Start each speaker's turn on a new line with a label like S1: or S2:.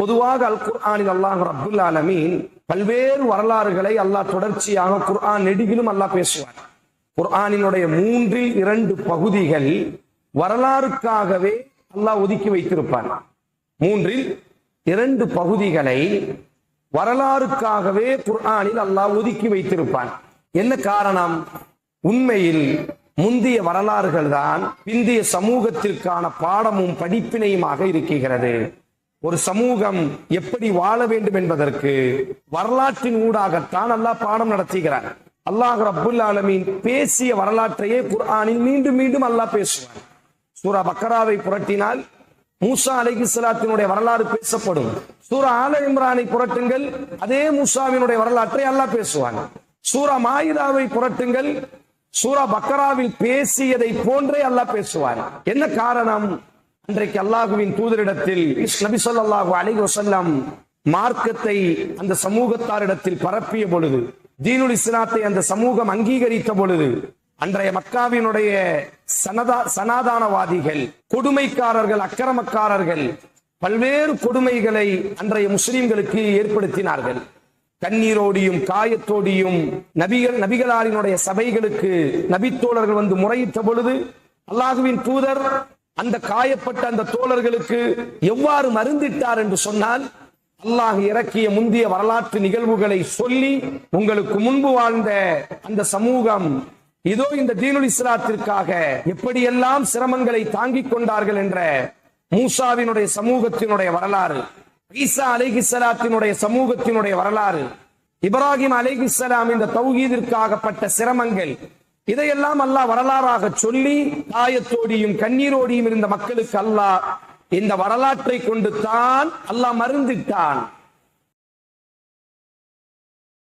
S1: பொதுவாக அல் குர்ஆனில் அல்லாஹ் அப்துல் ஆலமீன் பல்வேறு வரலாறுகளை அல்லாஹ் தொடர்ச்சியாக குர்ஆன் நெடுகிலும் அல்லாஹ் பேசுவார் குர்ஆனினுடைய மூன்றில் இரண்டு பகுதிகள் வரலாறுக்காகவே அல்லாஹ் ஒதுக்கி வைத்திருப்பான். மூன்றில் இரண்டு பகுதிகளை வரலாறுக்காகவே குர்ஆனில் அல்லாஹ் ஒதுக்கி வைத்திருப்பான். என்ன காரணம்? உண்மையில் முந்தைய வரலாறுகள் தான் பிந்திய சமூகத்திற்கான பாடமும் படிப்பினையுமாக இருக்கிறது ஒரு சமூகம் எப்படி வாழ வேண்டும் என்பதற்கு வரலாற்றின் ஊடாகத்தான் அல்லாஹ் பாடம் நடத்துகிறார் அல்லாஹ் ரபுல் ஆலமீன் பேசிய வரலாற்றையே குர்ஆனில் மீண்டும் மீண்டும் அல்லாஹ் பேசுவார் சூரா பக்கராவை புரட்டினால் மூசா அலைஹிஸ்ஸலாத்தினுடைய வரலாறு பேசப்படும். சூரா ஆல இம்ரானை புரட்டுங்கள் அதே மூசாவினுடைய வரலாற்றை அல்லாஹ் பேசுவான். சூரா மாயிதாவை புரட்டுங்கள் சூரா பக்கராவில் பேசியதை போன்றே அல்லாஹ் பேசுவார் என்ன காரணம்? அன்றைக்கு அல்லாஹுவின் தூதரிடத்தில் நபி ஸல்லல்லாஹு அலைஹி மார்க்கத்தை அந்த சமூகத்தாரிடத்தில் பரப்பிய பொழுது தீனுல் இஸ்லாத்தை அந்த சமூகம் அங்கீகரித்த பொழுது அன்றைய மக்காவினுடைய சனதா சனாதானவாதிகள் கொடுமைக்காரர்கள் அக்கிரமக்காரர்கள் பல்வேறு கொடுமைகளை அன்றைய முஸ்லிம்களுக்கு ஏற்படுத்தினார்கள். கண்ணீரோடியும் காயத்தோடியும் நபிகள் நபிகளாரினுடைய சபைகளுக்கு நபித்தோழர்கள் வந்து முறையிட்ட பொழுது அல்லாஹுவின் தூதர் அந்த காயப்பட்ட அந்த தோழர்களுக்கு எவ்வாறு மருந்திட்டார் என்று சொன்னால் அல்லாஹ் இறக்கிய முந்திய வரலாற்று நிகழ்வுகளை சொல்லி உங்களுக்கு முன்பு வாழ்ந்த அந்த சமூகம் இதோ இந்த தீனுல் இஸ்லாத்திற்காக எப்படியெல்லாம் சிரமங்களை தாங்கிக் கொண்டார்கள் என்ற மூசாவினுடைய சமூகத்தினுடைய வரலாறு ஈசா அலைஹிஸ்ஸலாத்தினுடைய சமூகத்தினுடைய வரலாறு இப்ராஹிம் அலைஹிஸ்ஸலாம் இந்த தௌஹீதிற்காகப்பட்ட சிரமங்கள் இதையெல்லாம் அல்லாஹ் வரலாறாக சொல்லி தாயத்தோடியும் கண்ணீரோடியும் இருந்த மக்களுக்கு அல்லாஹ் இந்த வரலாற்றை கொண்டு தான் அல்லாஹ் மருந்திட்டான்.